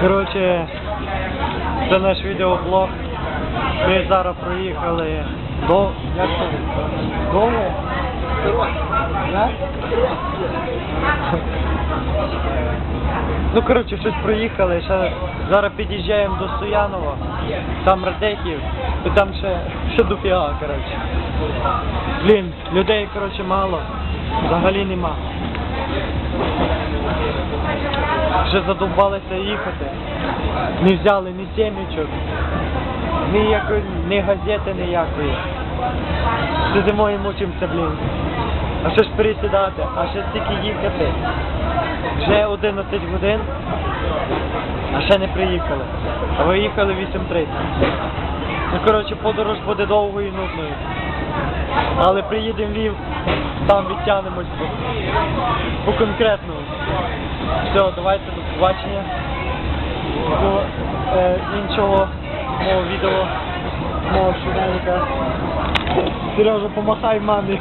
Коротше, це наш відеоблог. Ми зараз проїхали до... Як це? Довго? Ну, коротше, щось проїхали, ще зараз під'їжджаємо до Стоянова, там Радехів, і там ще, ще дофіга, коротше. Блін, людей, коротше, мало, взагалі нема. Вже задовбалися їхати. Не взяли ні сімечок, ніякої, ні газети ніякої. Сидимо і мучимося, блін. А що ж пересідати, а ще стільки їхати. Вже 11 годин, а ще не приїхали. А виїхали 8.30. Ну, коротше, подорож буде довгою і нудною. Але приїдемо в Львів, там відтягнемось по, по конкретному. Все, давайте до побачення. До е, іншого мого відео, мого шурника. Сережа, помахай мамі.